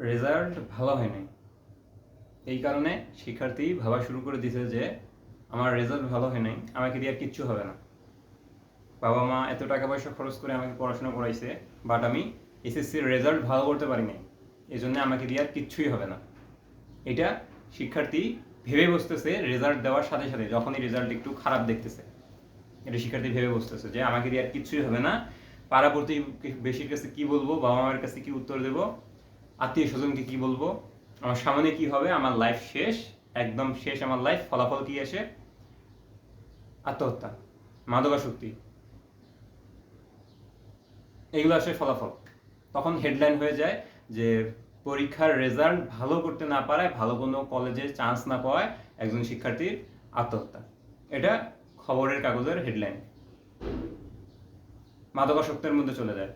Result ভালো হয়নি। এই কারণে শিক্ষার্থী ভাবা শুরু করে দিছে যে, আমার রেজাল্ট ভালো হয় নাই আমাকে দিয়ে আর কিচ্ছু হবে না। বাবা মা এত টাকা পয়সা খরচ করে আমাকে পড়াশোনা করাইছে বাট আমি এসএসসির রেজাল্ট ভালো করতে পারি নাই এই জন্য আমাকে দিয়ে আর কিচ্ছুই হবে না। এটা শিক্ষার্থী ভেবে বসতেছে রেজাল্ট দেওয়ার সাথে সাথে, যখনই রেজাল্ট একটু খারাপ দেখতেছে। এটা শিক্ষার্থী ভেবে বসতেছে যে, আমাকে দিয়ে আর কিচ্ছুই হবে না। পাড়া বেশির কাছে কি বলব, বাবা মায়ের কাছে কি উত্তর দেবো? আত্মীয় স্বজনকে কি বলব? আমার সামনে কি হবে? আমার লাইফ শেষ, একদম শেষ আমার লাইফ ফলাফল কি আসে? আত্মহত্যা, মাদকাসক্তি। এগুলো আসে ফলাফল। তখন হেডলাইন হয়ে যায় যে পরীক্ষার রেজাল্ট ভালো করতে না পারায় ভালো কোনো কলেজে চান্স না পাওয়ায় একজন শিক্ষার্থীর আত্মহত্যা। এটা খবরের কাগজের হেডলাইন মাদকাসক্তের মধ্যে চলে যায়।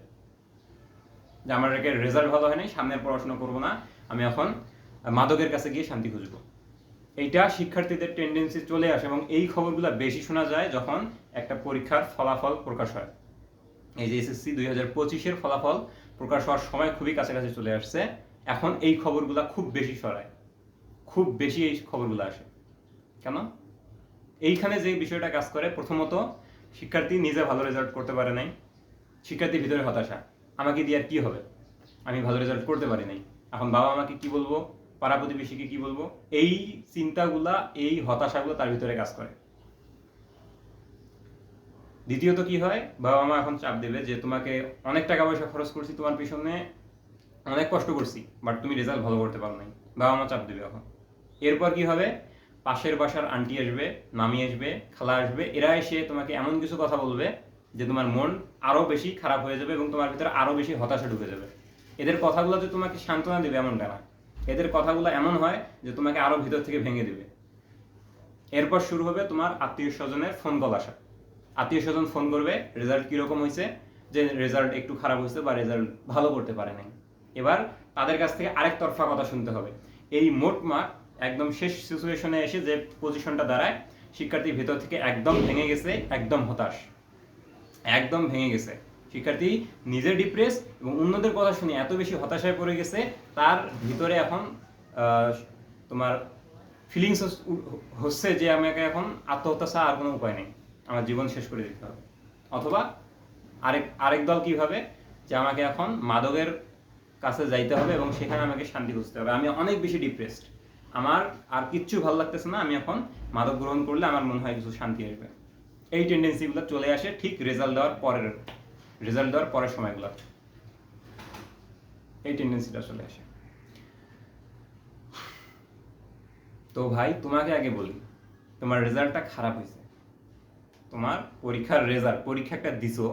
যে আমার রেজাল্ট ভালো হয়নি, সামনের পড়াশোনা করব না, আমি এখন মাদকের কাছে গিয়ে শান্তি খুঁজব। এইটা শিক্ষার্থীদের টেন্ডেন্সি চলে আসে এবং এই খবরগুলো বেশি শোনা যায় যখন একটা পরীক্ষার ফলাফল প্রকাশ হয়। এই যে এসএসসি দুই হাজার পঁচিশের ফলাফল প্রকাশ হওয়ার সময় খুবই কাছাকাছি চলে আসছে। এখন এই খবরগুলো খুব বেশি সরায় খুব বেশি এই খবরগুলো আসে। কেন? এইখানে যে বিষয়টা কাজ করে, প্রথমত শিক্ষার্থী নিজে ভালো রেজাল্ট করতে পারে নাই। শিক্ষার্থীর ভিতরে হতাশা। আমাকে দিয়ে আর কি হবে? আমি ভালো রেজাল্ট করতে পারি নাই। এখন বাবা আমাকে কি বলব? পাড়া প্রতিবেশীকে কি বলব? এই চিন্তাগুলা, এই হতাশাগুলো তার ভিতরে কাজ করে। দ্বিতীয়ত কি হয়? বাবা মা এখন চাপ দেবে যে, তোমাকে অনেক টাকা পয়সা খরচ করছি তোমার পিছনে, অনেক কষ্ট করছি বাট তুমি রেজাল্ট ভালো করতে পারো নাই। বাবা মা চাপ দেবে এখন। এরপর কি হবে? পাশের বাসার আন্টি আসবে, মামি আসবে, খালা আসবে, এরা এসে তোমাকে এমন কিছু কথা বলবে যে তোমার মন আরও বেশি খারাপ হয়ে যাবে এবং তোমার ভিতরে আরও বেশি হতাশা ঢুকে যাবে। এদের কথাগুলো যে তোমাকে সান্ত্বনা দেবে এমনটা না। এদের কথাগুলো এমন হয় যে তোমাকে আরও ভিতর থেকে ভেঙে দেবে। এরপর শুরু হবে তোমার আত্মীয় স্বজনের ফোন কল আসা। আত্মীয় স্বজন ফোন করবে রেজাল্ট কীরকম হয়েছে? যে রেজাল্ট একটু খারাপ হয়েছে বা রেজাল্ট ভালো করতে পারে নাই। এবার তাদের কাছ থেকে আরেক তরফা কথা শুনতে হবে। এই মোট মার্ক একদম শেষ সিচুয়েশনে এসে যে পজিশনটা দাঁড়ায় শিক্ষার্থীর ভেতর থেকে একদম ভেঙে গেছে, একদম হতাশ। একদম ভেঙে গেছে। শিক্ষার্থী নিজে ডিপ্রেস এবং অন্যদের কথা শুনে এত বেশি হতাশায় পড়ে গেছে, তার ভিতরে এখন তোমার ফিলিংস হচ্ছে যে আমাকে এখন আত্মহত্যা ছাড়া আর কোনো উপায় নেই। আমার জীবন শেষ করে দিতে হবে। অথবা আরেক আরেক দল কীভাবে? যে আমাকে এখন মাদকের কাছে যাইতে হবে এবং সেখানে আমাকে শান্তি খুঁজতে হবে। আমি অনেক বেশি ডিপ্রেসড আমার আর কিচ্ছু ভালো লাগতেছে না। আমি এখন মাদক গ্রহণ করলে আমার মনে হয় কিছু শান্তি আসবে। এই টেন্ডেন্সিগুলো চলে আসে ঠিক রেজাল্ট দেওয়ার পরের রেজাল্ট দেওয়ার পরের সময়গুলো এই টেন্ডেন্সিটা চলে আসে। তো ভাই, তোমাকে আগে বলি, তোমার রেজাল্টটা খারাপ হয়েছে। তোমার পরীক্ষার রেজাল্ট পরীক্ষা একটা দিছো,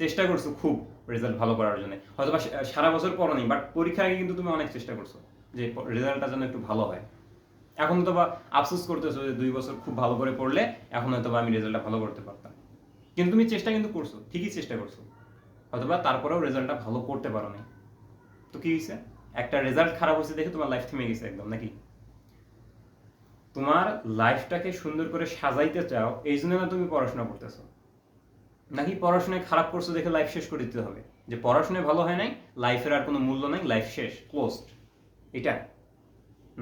চেষ্টা করছ খুব রেজাল্ট ভালো করার জন্য। হয়তো সারা বছর পড়ো নি বাট পরীক্ষার আগে কিন্তু তুমি অনেক চেষ্টা করছ যে রেজাল্টটা যেন একটু ভালো হয়। এখন তো বা আফসোস করতেছো যে দুই বছর খুব ভালো করে পড়লে এখন হয়তো বা আমি রেজাল্টটা ভালো করতে পারতাম। কিন্তু তুমি চেষ্টা কিন্তু করছ, ঠিকই চেষ্টা করছ। হয়তো বা তারপরেও রেজাল্টটা ভালো করতে পারো না তো কি হয়েছে? একটা রেজাল্ট খারাপ হয়েছে দেখে তোমার লাইফ থেমে গেছে একদম, নাকি? তোমার লাইফটাকে সুন্দর করে সাজাইতে চাও, এই জন্য না তুমি পড়াশোনা করতেছো। নাকি পড়াশোনায় খারাপ করছ দেখে লাইফ শেষ করে দিতে হবে? যে পড়াশোনায় ভালো হয় নাই লাইফের আর কোনো মূল্য নাই লাইফ শেষ ক্লোজড এটা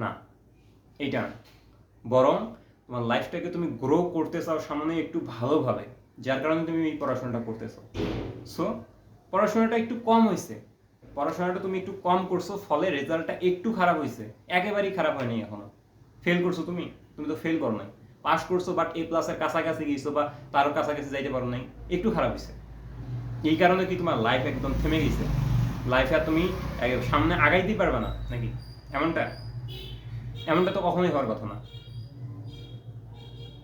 না। এইটা। না বরং তোমার লাইফটাকে তুমি গ্রো করতে চাও সামনে একটু ভালোভাবে, যার কারণে তুমি এই পড়াশোনাটা করতেছো সো পড়াশোনাটা একটু কম হয়েছে পড়াশোনাটা তুমি একটু কম করছ, ফলে রেজাল্টটা একটু খারাপ হয়েছে একেবারেই খারাপ হয়নি এখনও। ফেল করছ তুমি? তুমি তো ফেল করো নাই। পাস করছ বাট এ প্লাসের কাছাকাছি গেছো বা তারও কাছাকাছি যাইতে পারো নাই। একটু খারাপ হয়েছে এই কারণে কি তোমার লাইফ একদম থেমে গেছে লাইফে তুমি সামনে আগাইতেই পারবে না, নাকি? এমনটা? এমনটা তো কখনোই হওয়ার কথা না।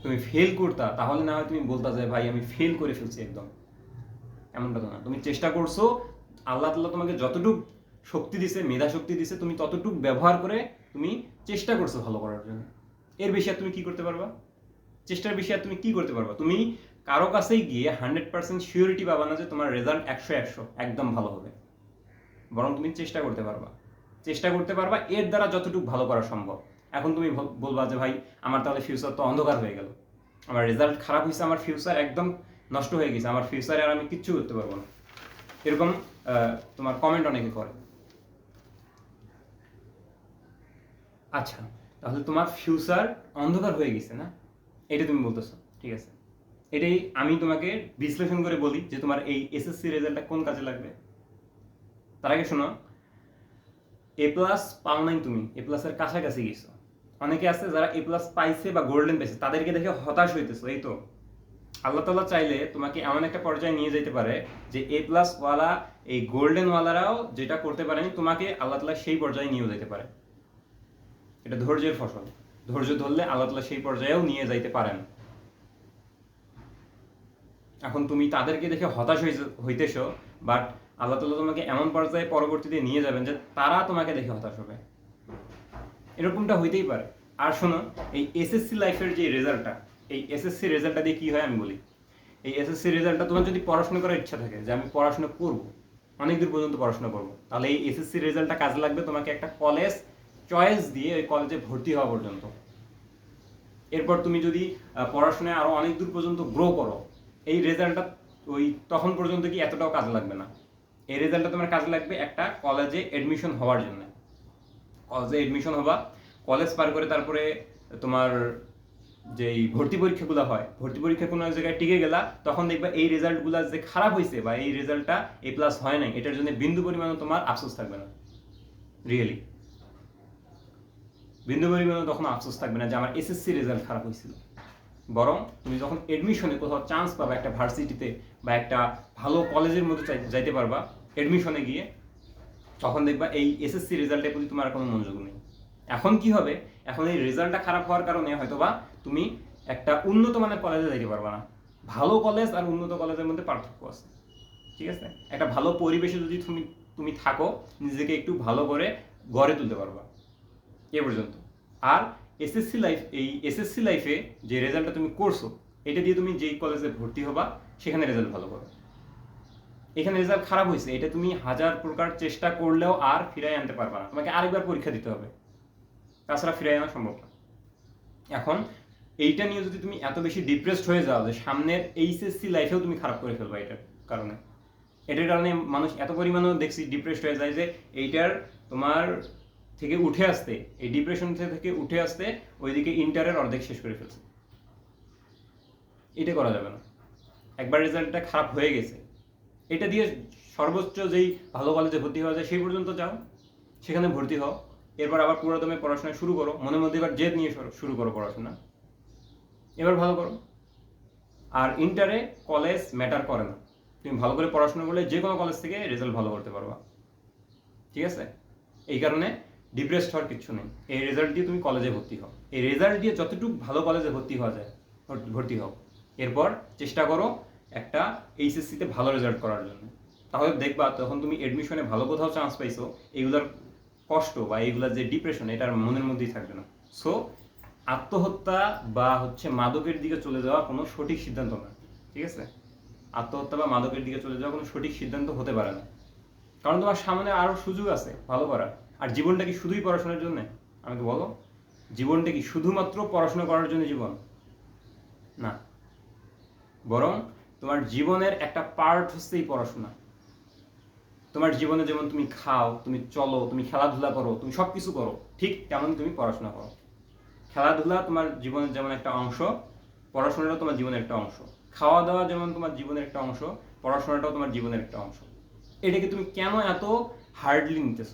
তুমি ফেল করতা, তাহলে না হয় তুমি বলতা যে, ভাই, আমি ফেল করে ফেলছি একদম। এমনটা তো না। তুমি চেষ্টা করছ, আল্লাহ তাল্লাহ তোমাকে যতটুক শক্তি দিছে, মেধা শক্তি দিছে, তুমি ততটুক ব্যবহার করে তুমি চেষ্টা করছ ভালো করার জন্য। এর বেশি আর তুমি কি করতে পারবা? চেষ্টার বেশি আর তুমি কি করতে পারবা? তুমি কারও কাছেই গিয়ে হান্ড্রেড পার্সেন্ট শিওরিটি পাবা না যে, তোমার রেজাল্ট একশো একশো, একদম ভালো হবে। বরং তুমি চেষ্টা করতে পারবা। চেষ্টা করতে পারবা, এর দ্বারা যতটুকু ভালো করা সম্ভব। এখন তুমি বলবা যে ভাই, আমার তাহলে ফিউচার তো অন্ধকার হয়ে গেল। আমার রেজাল্ট খারাপ হয়েছে আমার ফিউচার একদম নষ্ট হয়ে গেছে, আমার ফিউচারে আর আমি কিচ্ছু করতে পারব না। এরকম তোমার কমেন্ট অনেকে করে। আচ্ছা তাহলে তোমার ফিউচার অন্ধকার হয়ে গেছে না? এটা তুমি বলতেছো, ঠিক আছে? এটাই আমি তোমাকে বিশ্লেষণ করে বলি যে তোমার এই এসএসসি রেজাল্টটা কোন কাজে লাগবে। তার আগে শোনো এ প্লাস পাও নাই তুমি এ প্লাসের কাছাকাছি গেছো। অনেকে আছে যারা এ প্লাস পাইছে বা গোল্ডেন পাইছে, তাদেরকে দেখে হতাশ হইতেছে, এই তো। আল্লাহ তাল্লাহ চাইলে তোমাকে এমন একটা পর্যায়ে নিয়ে যেতে পারে যে এ প্লাস ওয়ালা, এই গোল্ডেন ওয়ালারাও যেটা করতে পারেনি, তোমাকে আল্লাহ তাল্লাহ সেই পর্যায়ে নিয়েও যেতে পারে। এটা ধৈর্যের ফসল। ধৈর্য ধরলে আল্লাহ তাল্লাহ সেই পর্যায়েও নিয়ে যাইতে পারেন। এখন তুমি তাদেরকে দেখে হতাশ হইতেছ বাট আল্লাহ তাল্লাহ তোমাকে এমন পর্যায়ে পরবর্তীতে নিয়ে যাবেন যে তারা তোমাকে দেখে হতাশ হবে। এরকমটা হইতেই পারে। আর শোনো, এই এসএসসি লাইফের যে রেজাল্টটা এই এসএসসি রেজাল্টটা দিয়ে কি হয় আমি বলি? এই এসএসসি রেজাল্টটা তোমার যদি পড়াশোনা করার ইচ্ছা থাকে যে আমি পড়াশোনা করব, অনেক দূর পর্যন্ত পড়াশোনা করব, তাহলে এই এসএসসি রেজাল্টটা কাজে লাগবে তোমাকে একটা কলেজ চয়েস দিয়ে ওই কলেজে ভর্তি হওয়া পর্যন্ত। এরপর তুমি যদি পড়াশোনায় আরও অনেক দূর পর্যন্ত গ্রো করো, এই রেজাল্টটা ওই তখন পর্যন্ত কি এতটাও কাজে লাগবে না। এই রেজাল্টটা তোমার কাজে লাগবে একটা কলেজে এডমিশন হওয়ার জন্য। কলেজে এডমিশন হবা কলেজ পার করে তারপরে তোমার যেই ভর্তি পরীক্ষাগুলো হয়, ভর্তি পরীক্ষা কোনো এক জায়গায় টিকে গেলা, তখন দেখবা এই রেজাল্টগুলো যে খারাপ হয়েছে বা এই রেজাল্টটা এ প্লাস হয় নাই, এটার জন্য বিন্দু পরিমাণও তোমার আফসোস থাকবে না রিয়েলি বিন্দু পরিমাণও তখন আফসোস থাকবে না যে আমার এসএসসি রেজাল্ট খারাপ হয়েছিল বরং তুমি যখন এডমিশনে কোথাও চান্স পাবা একটা ভার্সিটিতে বা একটা ভালো কলেজের মধ্যে যাইতে পারবা এডমিশনে গিয়ে তখন দেখবা এই এসএসসি রেজাল্টের প্রতি তোমার কোনো মনোযোগ নেই। এখন কি হবে? এখন এই রেজাল্টটা খারাপ হওয়ার কারণে হয়তোবা তুমি একটা উন্নত মানের কলেজে যাইতে পারবা না। ভালো কলেজ আর উন্নত কলেজের মধ্যে পার্থক্য আছে। ঠিক আছে? একটা ভালো পরিবেশে যদি তুমি তুমি থাকো, নিজেকে একটু ভালো করে গড়ে তুলতে পারবা। এ পর্যন্ত। আর এসএসসি লাইফ এই এসএসসি লাইফে যে রেজাল্টটা তুমি করছ, এটা দিয়ে তুমি যেই কলেজে ভর্তি হবা, সেখানে রেজাল্ট ভালো করো এখানে রেজাল্ট খারাপ হয়েছে, এটা তুমি হাজার প্রকার চেষ্টা করলেও আর ফিরাই আনতে পারবে না। তোমাকে আরেকবার পরীক্ষা দিতে হবে। তাছাড়া ফিরাই আনা সম্ভব না। এখন, এইটা নিয়ে যদি তুমি এত বেশি ডিপ্রেসড হয়ে যাও যে সামনের এইচএসসি লাইফেও তুমি খারাপ করে ফেলবা এটার কারণে। এটার কারণে মানুষ এত পরিমাণেও দেখছি ডিপ্রেসড হয়ে যায় যে এইটার তোমার থেকে উঠে আসতে, এই ডিপ্রেশন থেকে উঠে আসতে ওইদিকে ইন্টারের অর্ধেক শেষ করে ফেলছে। এটা করা যাবে না। একবার রেজাল্টটা খারাপ হয়ে গেছে এটা দিয়ে সর্বোচ্চ যেই ভালো কলেজে ভর্তি হওয়া যায়, সেই পর্যন্ত যাও। সেখানে ভর্তি হও। এরপর আবার পুরোদমে পড়াশোনা শুরু করো। মনের মধ্যে এবার জেদ নিয়ে শুরু- করো পড়াশোনা। এবার ভালো করো। আর ইন্টারে কলেজ ম্যাটার করে না। তুমি ভালো করে পড়াশোনা করলে যে কোনো কলেজ থেকে রেজাল্ট ভালো করতে পারবা। ঠিক আছে? এই কারণে ডিপ্রেসড হওয়ার কিছু নেই। এই রেজাল্ট দিয়ে তুমি কলেজে ভর্তি হও। এই রেজাল্ট দিয়ে যতটুকু ভালো কলেজে ভর্তি হওয়া যায়, ভর্তি হও। এরপর চেষ্টা করো একটা এইচএসসিতে ভালো রেজাল্ট করার জন্য। তাহলে দেখবা তখন তুমি এডমিশনে ভালো কোথাও চান্স পাইছো এগুলার কষ্ট বা এইগুলার যে ডিপ্রেশন এটার মনের মধ্যেই থাকবে না। সো আত্মহত্যা বা হচ্ছে মাদকের দিকে চলে যাওয়া কোনো সঠিক সিদ্ধান্ত না, ঠিক আছে? আত্মহত্যা বা মাদকের দিকে চলে যাওয়া কোনো সঠিক সিদ্ধান্ত হতে পারে না। কারণ তোমার সামনে আরও সুযোগ আছে ভালো করার। আর জীবনটা কি শুধুই পড়াশোনার জন্য? আমাকে বলো। জীবনটা কি শুধুমাত্র পড়াশোনা করার জন্য জীবন? না। বরং তোমার জীবনের একটা পার্ট হচ্ছে এই পড়াশোনা। তোমার জীবনে যেমন তুমি খাও, তুমি চলো, তুমি খেলাধুলা করো, তুমি সব কিছু করো, ঠিক তেমন তুমি পড়াশোনা করো। খেলাধুলা তোমার জীবনের যেমন একটা অংশ, পড়াশোনাটাও তোমার জীবনের একটা অংশ। খাওয়া দাওয়া যেমন তোমার জীবনের একটা অংশ, পড়াশোনাটাও তোমার জীবনের একটা অংশ। এটাকে তুমি কেন এত হার্ডলি নিতেছ?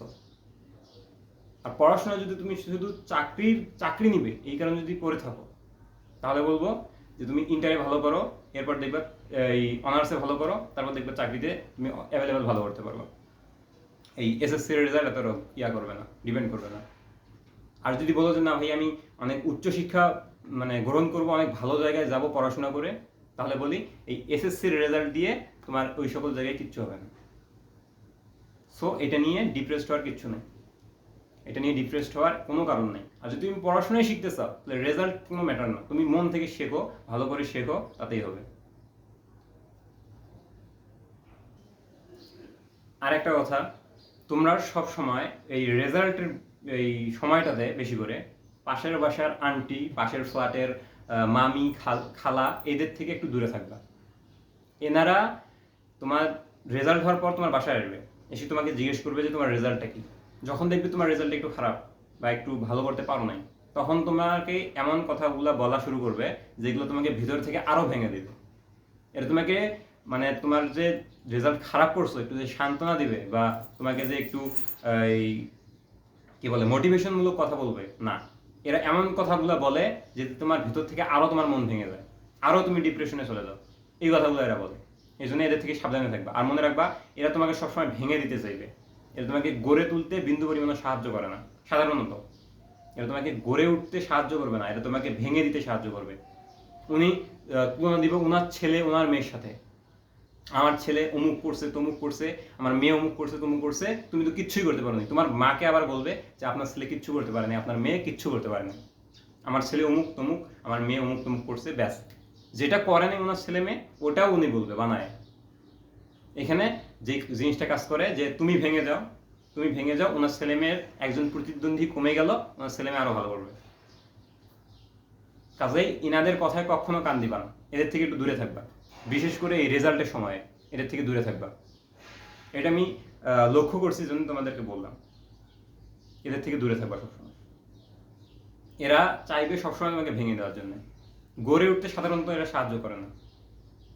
আর পড়াশোনা যদি তুমি শুধু চাকরির, চাকরি নিবে, এই কারণে যদি করে থাকো, তাহলে বলব যে তুমি ইন্টারে ভালো করো, এরপর দেখবে এই অনার্সে ভালো করো, তারপর দেখবে চাকরিতে তুমি অ্যাভেলেবেল ভালো করতে পারবে। এই এসএসসি রেজাল্ট এত ইয়া করবে না ডিপেন্ড করবে না। আর যদি বলো যে না ভাই, আমি অনেক উচ্চশিক্ষা মানে গ্রহণ করব, অনেক ভালো জায়গায় যাব পড়াশোনা করে, তাহলে বলি এই এসএসসির রেজাল্ট দিয়ে তোমার ওই সকল জায়গায় কিচ্ছু হবে না। সো এটা নিয়ে ডিপ্রেসড হওয়ার কিচ্ছু নেই। এটা নিয়ে ডিপ্রেসড হওয়ার কোনো কারণ নেই। আর যদি তুমি পড়াশোনায় শিখতে চাও, তাহলে রেজাল্ট কোনো ম্যাটার না। তুমি মন থেকে শেখো, ভালো করে শেখো, তাতেই হবে। আর একটা কথা, তোমরা সব সময় এই রেজাল্টের এই সময়টাতে বেশি করে পাশের বাসার আন্টি পাশের ফ্ল্যাটের মামি, খাল- এদের থেকে একটু দূরে থাকবা। এনারা তোমার রেজাল্ট হওয়ার পর তোমার বাসায় আসবে। এসে তোমাকে জিজ্ঞেস করবে যে তোমার রেজাল্টটা কি। যখন দেখবে তোমার রেজাল্ট একটু খারাপ বা একটু ভালো করতে পারো নাই, তখন তোমাকে এমন কথাগুলো বলা শুরু করবে যেগুলো তোমাকে ভিতর থেকে আরও ভেঙে দিবে। এটা তোমাকে মানে তোমার যে রেজাল্ট খারাপ করছ, একটু যে সান্ত্বনা দিবে বা তোমাকে যে একটু এই কি বলে মোটিভেশনমূলক কথা বলবে, না। এরা এমন কথাগুলো বলে যে তোমার ভিতর থেকে আরও তোমার মন ভেঙে যায়। আরও তুমি ডিপ্রেশনে চলে যাও। এই কথাগুলো এরা বলে। এই জন্য এদের থেকে সাবধানে থাকবা। আর মনে রাখবা, এরা তোমাকে সবসময় ভেঙে দিতে চাইবে। এরা তোমাকে গড়ে তুলতে বিন্দু পরিমাণে সাহায্য করে না। সাধারণত। এরা তোমাকে গড়ে উঠতে সাহায্য করবে না। এটা তোমাকে ভেঙে দিতে সাহায্য করবে। উনি তুলনা দিব ওনার ছেলে ওনার মেয়ের সাথে। আমার ছেলে অমুক করছে, তমুক করছে, আমার মেয়ে অমুক করছে, তমুক করছে, তুমি তো কিচ্ছুই করতে পারো তোমার মাকে আবার বলবে যে আপনার ছেলে কিচ্ছু করতে পারেনি আপনার মেয়ে কিচ্ছু করতে পারেনি আমার ছেলে অমুক তমুক, আমার মেয়ে অমুক তমুক করছে, ব্যাস। যেটা করেনি ওনার ছেলে মেয়ে, ওটাও উনি বলবে, বানায়। এখানে যে জিনিসটা কাজ করে, যে তুমি ভেঙে যাও, তুমি ভেঙে যাও, ওনার ছেলে মেয়ের একজন প্রতিদ্বন্দ্বী কমে গেল, ওনার ছেলে মেয়ে আরও ভালো করবে। কাজেই ইনাদের কথায় কখনো কান দিবা না, এদের থেকে একটু দূরে থাকবা। বিশেষ করে এই রেজাল্টের সময়, এদের থেকে দূরে থাকবা। এটা আমি লক্ষ্য করছি জন্য তোমাদেরকে বললাম। এদের থেকে দূরে থাকবা সবসময়। এরা চাইবে সবসময় তোমাকে ভেঙে দেওয়ার জন্য। গড়ে উঠতে সাধারণত এরা সাহায্য করে না।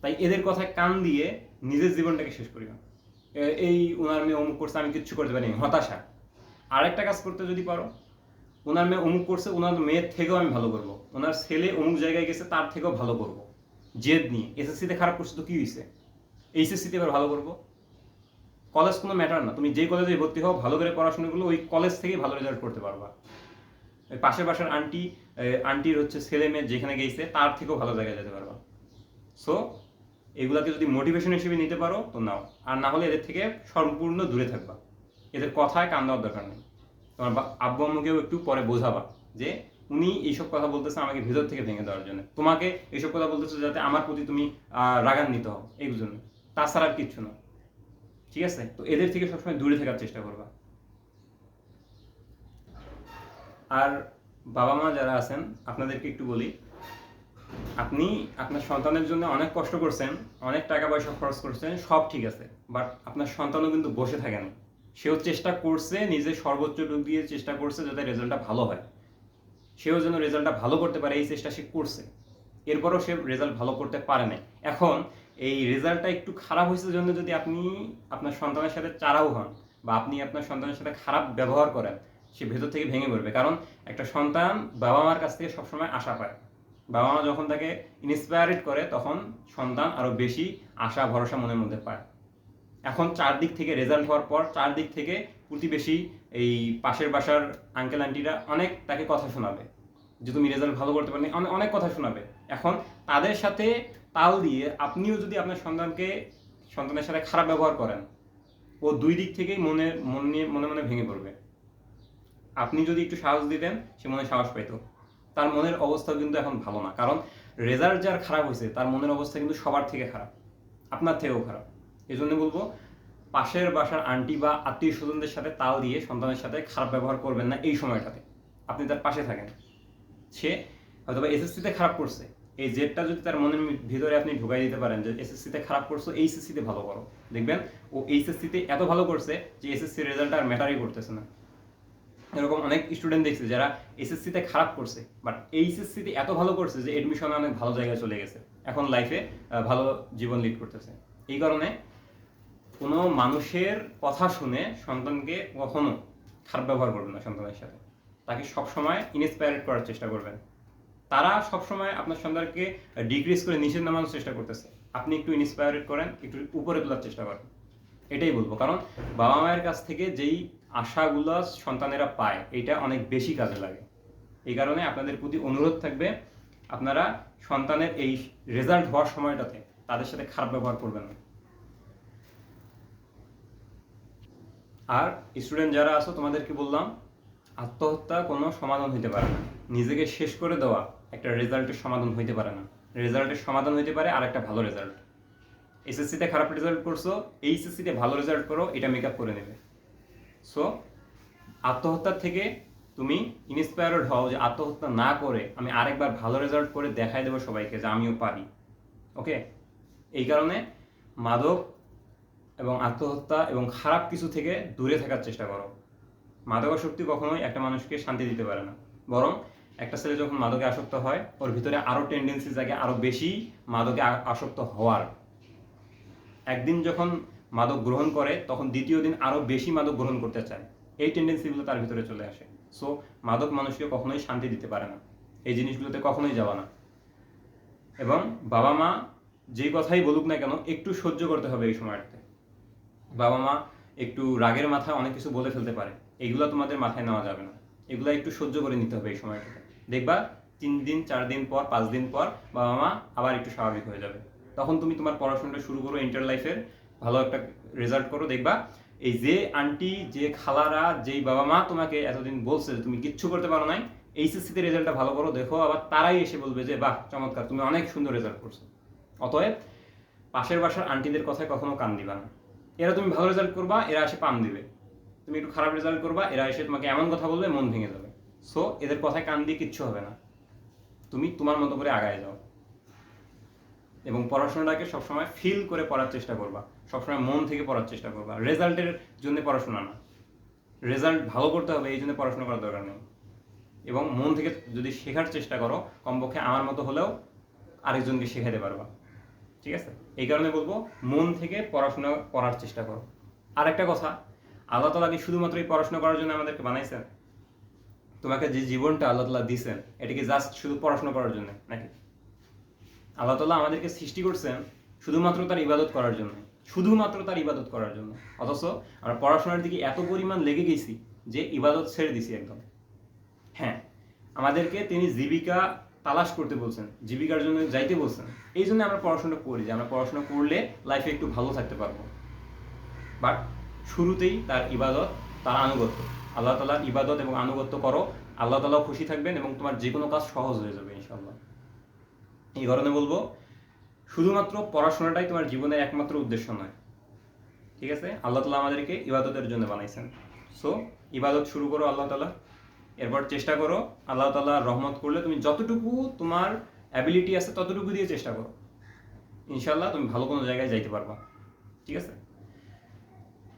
তাই এদের কথায় কান দিয়ে নিজের জীবনটাকে শেষ করি না এই ওনার মেয়ে অমুক করছে, আমি কিচ্ছু করতে পারিনি, হতাশা। আরেকটা কাজ করতে যদি পারো ওনার মেয়ে অমুক করছে ওনার মেয়ের থেকেও আমি ভালো করব। ওনার ছেলে অমুক জায়গায় গেছে, তার থেকেও ভালো করব। জেদ নিয়ে। এসএসসিতে খারাপ করছে তো কি হয়েছে এইচএসসিতে এবার ভালো করব? কলেজ কোনো ম্যাটার না। তুমি যে কলেজে ভর্তি হও, ভালো করে পড়াশোনা করলে ওই কলেজ থেকেই ভালো রেজাল্ট করতে পারবা। পাশের পাশের আন্টি আন্টির হচ্ছে ছেলে মেয়ে যেখানে গেছে, তার থেকেও ভালো জায়গায় যেতে পারবা। সো এগুলাকে যদি মোটিভেশন হিসেবে নিতে পারো, তো নাও। আর না হলে এদের থেকে সম্পূর্ণ দূরে থাকবা। এদের কথায় কান দেওয়ার দরকার নেই। তোমার আব্বু আম্মুকেও একটু পরে বোঝাবা যে উনি এইসব কথা বলতেছে আমাকে ভেতর থেকে ভেঙে দেওয়ার জন্য। তোমাকে এইসব কথা বলতেছে যাতে আমার প্রতি তুমি রাগান্বিত হও, এই জন্য তাছাড়া আর কিচ্ছু না। ঠিক আছে? তো এদের থেকে সবসময় দূরে থাকার চেষ্টা করবা। আর বাবা মা যারা আছেন, আপনাদেরকে একটু বলি, আপনি আপনার সন্তানের জন্য অনেক কষ্ট করছেন, অনেক টাকা পয়সা খরচ করছেন, সব ঠিক আছে। বাট আপনার সন্তানও কিন্তু বসে থাকে না। সেও চেষ্টা করছে নিজের সর্বোচ্চটুকু দিয়ে চেষ্টা করছে যাতে রেজাল্টটা ভালো হয়। সেও যেন রেজাল্টটা ভালো করতে পারে, এই চেষ্টা সে করছে। এরপরও সে রেজাল্ট ভালো করতে পারে না এখন এই রেজাল্টটা একটু খারাপ হয়েছে জন্য যদি আপনি আপনার সন্তানের সাথে চারাও হন বা আপনি আপনার সন্তানের সাথে খারাপ ব্যবহার করেন, সে ভেতর থেকে ভেঙে পড়বে। কারণ একটা সন্তান বাবা মার কাছ থেকে সবসময় আশা পায়। বাবা মা যখন তাকে ইন্সপায়ারেড করে, তখন সন্তান আরও বেশি আশা, ভরসা মনের মধ্যে পায়। এখন চারদিক থেকে রেজাল্ট হওয়ার পর চারদিক থেকে প্রতিবেশী এই পাশের বাসার আঙ্কেল আন্টিরা অনেক তাকে কথা শোনাবে। যে তুমি রেজাল্ট ভালো করতে পারনি অনেক অনেক কথা শোনাবে। এখন তাদের সাথে তাল দিয়ে আপনিও যদি আপনার সন্তানকে, সন্তানের সাথে খারাপ ব্যবহার করেন, ও দুই দিক থেকেই মনে, মন নিয়ে, মনে মনে ভেঙে পড়বে। আপনি যদি একটু সাহস দিতেন, সে মনে সাহস পাইতো। তার মনের অবস্থা কিন্তু এখন ভালো না। কারণ রেজাল্ট যার খারাপ হয়েছে, তার মনের অবস্থা কিন্তু সবার থেকে খারাপ। আপনার থেকেও খারাপ। এই জন্য বলব পাশের বাসার আন্টি বা আত্মীয় স্বজনদের সাথে তাল দিয়ে সন্তানের সাথে খারাপ ব্যবহার করবেন না এই সময়টাতে। আপনি তার পাশে থাকেন। সে হয়তো বা এসএসসিতে খারাপ করছে। এই জেদটা যদি তার মনের ভিতরে আপনি ঢুকাই দিতে পারেন যে এসএসসিতে খারাপ করছ, এইচএসসিতে ভালো করো। দেখবেন ও এইচএসসিতে এত ভালো করছে যে এসএসসি রেজাল্ট আর ম্যাটারই করতেছে না। এরকম অনেক স্টুডেন্ট দেখছি যারা এসএসসিতে খারাপ করছে, বাট এইচএসসিতে এত ভালো করছে যে এডমিশনে অনেক ভালো জায়গায় চলে গেছে। এখন লাইফে ভালো জীবন লিড করতেছে। এই কারণে কোনো মানুষের কথা শুনে সন্তানকে কখনো খারাপ ব্যবহার করবেন না সন্তানের সাথে। তাকে সবসময় ইন্সপায়ারেড করার চেষ্টা করবেন। তারা সবসময় আপনার সন্তানকে ডিক্রিজ করে নিচে নামানোর চেষ্টা করতেছে। আপনি একটু ইন্সপায়ারেড করেন, একটু উপরে তোলার চেষ্টা করেন। এটাই বলব। কারণ বাবা মায়ের কাছ থেকে যেই আশাগুলো সন্তানেরা পায়, এটা অনেক বেশি কাজে লাগে। এই কারণে আপনাদের প্রতি অনুরোধ থাকবে, আপনারা সন্তানের এই রেজাল্ট হওয়ার সময়টাতে তাদের সাথে খারাপ ব্যবহার করবেন না। আর স্টুডেন্ট যারা আছো, তোমাদেরকে বললাম, আত্মহত্যা কোনো সমাধান হইতে পারে না। নিজেকে শেষ করে দেওয়া একটা রেজাল্টের সমাধান হইতে পারে না। রেজাল্টের সমাধান হইতে পারে আর একটা ভালো রেজাল্ট। এসএসসিতে খারাপ রেজাল্ট করছ, এইচএসসিতে ভালো রেজাল্ট করো, এটা মেক আপ করে নেবে। সো আত্মহত্যার থেকে তুমি ইন্সপায়ার্ড হও যে আত্মহত্যা না করে আমি আরেকবার ভালো রেজাল্ট করে দেখাই দেবো সবাইকে যে আমিও পারি। ওকে এই কারণে মাদক এবং আত্মহত্যা এবং খারাপ কিছু থেকে দূরে থাকার চেষ্টা করো। মাদকাসক্তি কখনোই একটা মানুষকে শান্তি দিতে পারে না। বরং একটা ছেলে যখন মাদকে আসক্ত হয়, ওর ভিতরে আরও টেন্ডেন্সি জাগে আরও বেশি মাদকে আসক্ত হওয়ার। একদিন যখন মাদক গ্রহণ করে, তখন দ্বিতীয় দিন আরও বেশি মাদক গ্রহণ করতে চায়। এই টেন্ডেন্সিগুলো তার ভিতরে চলে আসে। সো মাদক মানুষকে কখনোই শান্তি দিতে পারে না। এই জিনিসগুলোতে কখনোই যাওয়া না। এবং বাবা মা যেই কথাই বলুক না কেন, একটু সহ্য করতে হবে এই সময়টাতে। বাবা মা একটু রাগের মাথায় অনেক কিছু বলে ফেলতে পারে। এগুলো তোমাদের মাথায় নেওয়া যাবে না। এগুলো একটু সহ্য করে নিতে হবে এই সময়টাতে। দেখবা, তিন দিন, চার দিন পর, পাঁচ দিন পর বাবা মা আবার একটু স্বাভাবিক হয়ে যাবে। তখন তুমি তোমার পড়াশোনাটা শুরু করো ইন্টার লাইফের ভালো একটা রেজাল্ট করো। দেখবা, এই যে আন্টি যে খালারা, যেই বাবা মা তোমাকে এতদিন বলছে তুমি কিচ্ছু করতে পারো নাই এইচএসসিতে রেজাল্টটা ভালো করো। দেখো আবার তারাই এসে বলবে যে, বাহ, চমৎকার, তুমি অনেক সুন্দর রেজাল্ট করছ। অতএব পাশের বাসার আন্টিদের কথায় কখনো কান দিবা না। এরা তুমি ভালো রেজাল্ট করবা, এরা এসে পাম দিবে। তুমি একটু খারাপ রেজাল্ট করবা, এরা এসে তোমাকে এমন কথা বলবে, মন ভেঙে যাবে। সো এদের কথায় কান দিয়ে কিচ্ছু হবে না। তুমি তোমার মতো করে আগায় যাও। এবং পড়াশোনাটাকে সবসময় ফিল করে পড়ার চেষ্টা করবা। সবসময় মন থেকে পড়ার চেষ্টা করবা। রেজাল্টের জন্য পড়াশোনা না। রেজাল্ট ভালো করতে হবে, এই জন্য পড়াশোনা করার দরকার নেই। এবং মন থেকে যদি শেখার চেষ্টা করো, কমপক্ষে আমার মতো হলেও আরেকজনকে শেখাতে পারবা। ঠিক আছে? এই কারণে বলব, মন থেকে পড়াশোনা করার চেষ্টা করো। আর একটা কথা, আল্লাহ তালা কি শুধুমাত্র এই পড়াশোনা করার জন্য আমাদেরকে বানাইছেন? তোমাকে যে জীবনটা আল্লাহ তালা দিছেন, এটা কি জাস্ট শুধু পড়াশোনা করার জন্য নাকি? আল্লাহ তালা আমাদেরকে সৃষ্টি করছেন শুধুমাত্র তার ইবাদত করার জন্য, শুধুমাত্র তার ইবাদত করার জন্য। অথচ আমরা পড়াশোনার দিকে এত পরিমাণ লেগে গেছি যে ইবাদত ছেড়ে দিছি একদম। হ্যাঁ আমাদেরকে তিনি জীবিকা তালাশ করতে বলছেন, জীবিকার জন্য যাইতে বলছেন। এই জন্য আমরা পড়াশোনা করি যে আমরা পড়াশোনা করলে লাইফে একটু ভালো থাকতে পারব। বাট শুরুতেই তার ইবাদত, তার আনুগত্য। আল্লাহ তালার ইবাদত এবং আনুগত্য করো, আল্লাহ তালাও খুশি থাকবেন এবং তোমার যে কোনো কাজ সহজ হয়ে যাবে ইনশাল্লাহ এই কারণে বলব, শুধুমাত্র পড়াশোনাটাই তোমার জীবনের একমাত্র উদ্দেশ্য নয়। ঠিক আছে? আল্লাহ তালা আমাদেরকে ইবাদতের জন্য বানাইছেন। সো ইবাদত শুরু করো আল্লাহ তালা। এরপর চেষ্টা করো, আল্লাহ তালা রহমত করলে তুমি যতটুকু তোমার অ্যাবিলিটি আছে ততটুকু দিয়ে চেষ্টা করো। ইনশাল্লাহ তুমি ভালো কোনো জায়গায় যাইতে পারবা। ঠিক আছে?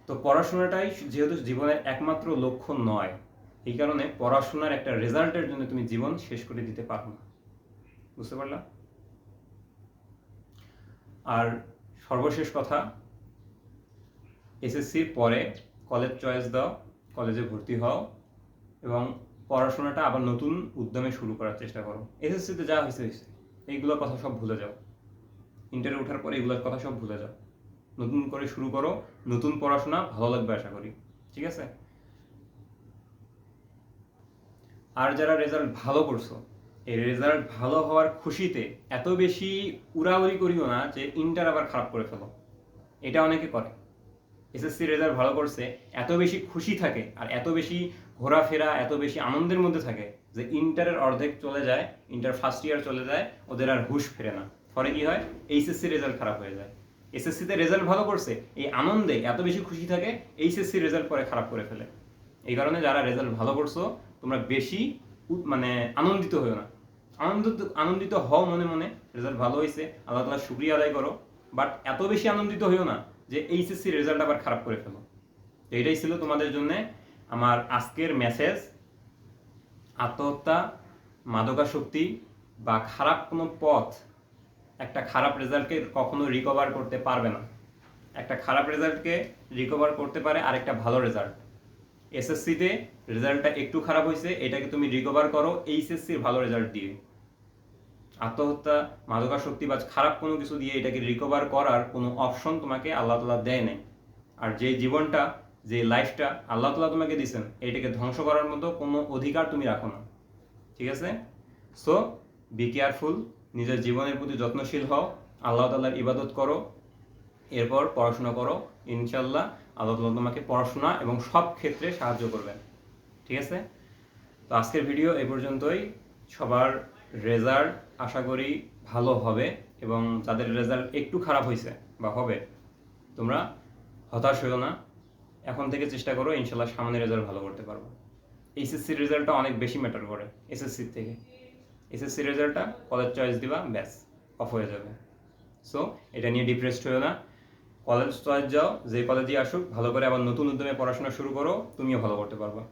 তো পড়াশোনাটাই যেহেতু জীবনের একমাত্র লক্ষ্য নয়, এই কারণে পড়াশোনার একটা রেজাল্টের জন্য তুমি জীবন শেষ করে দিতে পারো না। বুঝতে পারলা? আর সর্বশেষ কথা, এসএসসির পরে কলেজ চয়েস দাও কলেজে ভর্তি হও। এবং পড়াশোনাটা আবার নতুন উদ্যমে শুরু করার চেষ্টা করো। এসএসসিতে যা হয়েছে এইগুলোর কথা সব ভুলে যাও। ইন্টারে ওঠার পরে এগুলোর কথা সব ভুলে যাও। নতুন করে শুরু করো, নতুন পড়াশোনা ভালো লাগবে আশা করি। ঠিক আছে? আর যারা রেজাল্ট ভালো করছ, এই রেজাল্ট ভালো হওয়ার খুশিতে এত বেশি উড়াউড়ি করিও না যে ইন্টার আবার খারাপ করে ফেলো। এটা অনেকে করে। এসএসসি রেজাল্ট ভালো করছে, এত বেশি খুশি থাকে আর এত বেশি ঘোরাফেরা এত বেশি আনন্দের মধ্যে থাকে যে ইন্টারের অর্ধেক চলে যায়, ইন্টার ফার্স্ট ইয়ার চলে যায়, ওদের আর হুশ ফেরে না। ফলে কি হয়? এইচএসসি রেজাল্ট খারাপ হয়ে যায়। এসএসসিতে রেজাল্ট ভালো করছে, এই আনন্দে এত বেশি খুশি থাকে এইচএসসি রেজাল্ট পরে খারাপ করে ফেলে। এই কারণে যারা রেজাল্ট ভালো করছ, তোমরা বেশি মানে আনন্দিত হয়েও না। আনন্দিত আনন্দিত হও মনে মনে রেজাল্ট ভালো হয়েছে আল্লাহ তালা শুক্রিয়া আদায় করো। বাট এত বেশি আনন্দিত হইও না যে এইচএসসি রেজাল্ট আবার খারাপ করে ফেলো। তো এটাই ছিল তোমাদের জন্য আমার আজকের মেসেজ আত্মহত্যা, মাদকাসক্তি বা খারাপ কোনো পথ একটা খারাপ রেজাল্টকে কখনো রিকভার করতে পারবে না। একটা খারাপ রেজাল্টকে রিকভার করতে পারে আর একটা ভালো রেজাল্ট এসএসসিতে রেজাল্টটা একটু খারাপ হয়েছে এটাকে তুমি রিকভার করো এইচএসসির ভালো রেজাল্ট দিয়ে। আত্মহত্যা, মাদকাসক্তি বা খারাপ কোনো কিছু দিয়ে এটাকে রিকভার করার কোনো অপশন তোমাকে আল্লাহ তালা দেয় নাই। আর যে জীবনটা যে লাইফটা আল্লাহ তালা তোমাকে দিয়েছেন, এটাকে ধ্বংস করার মতো কোনো অধিকার তুমি রাখো না। ঠিক আছে? সো বি কেয়ারফুল নিজের জীবনের প্রতি যত্নশীল হও, আল্লাহ তাল্লাহর ইবাদত করো, এরপর পড়াশোনা করো ইনশাল্লাহ আল্লাহ তালা তোমাকে পড়াশোনা এবং সব ক্ষেত্রে সাহায্য করবেন। ঠিক আছে? তো আজকের ভিডিও এ পর্যন্তই। সবার রেজাল্ট আশা করি ভালো হবে এবং তাদের রেজাল্ট একটু খারাপ হয়েছে বা হবে, তোমরা হতাশ হইও না। এখন থেকে চেষ্টা করো, ইনশাল্লাহ সামনে রেজাল্ট ভালো করতে পারব। এইচএসসির রেজাল্টটা অনেক বেশি ম্যাটার করে এসএসসির থেকে। এসএসসি রেজাল্টটা কলেজ চয়েস দিবা, ব্যাস অফ হয়ে যাবে। সো এটা নিয়ে ডিপ্রেসড হয়েও না। কলেজ চয়েস যাও, যে কলেজে আসুক, ভালো করে আবার নতুন উদ্যমে পড়াশোনা শুরু করো, তুমিও ভালো করতে পারবা।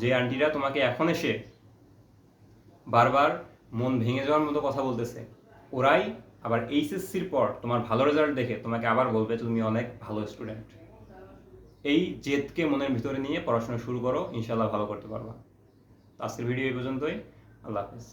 যে আন্টিরা তোমাকে এখন এসে বারবার মন ভেঙে যাওয়ার মতো কথা বলতেছে, ওরাই আবার এইচএসসির পর তোমার ভালো রেজাল্ট দেখে তোমাকে আবার বলবে তুমি অনেক ভালো স্টুডেন্ট এই জেদকে মনের ভিতরে নিয়ে পড়াশোনা শুরু করো ইনশাল্লাহ ভালো করতে পারবা। আজকের ভিডিও এই পর্যন্তই। আল্লাহ হাফিজ।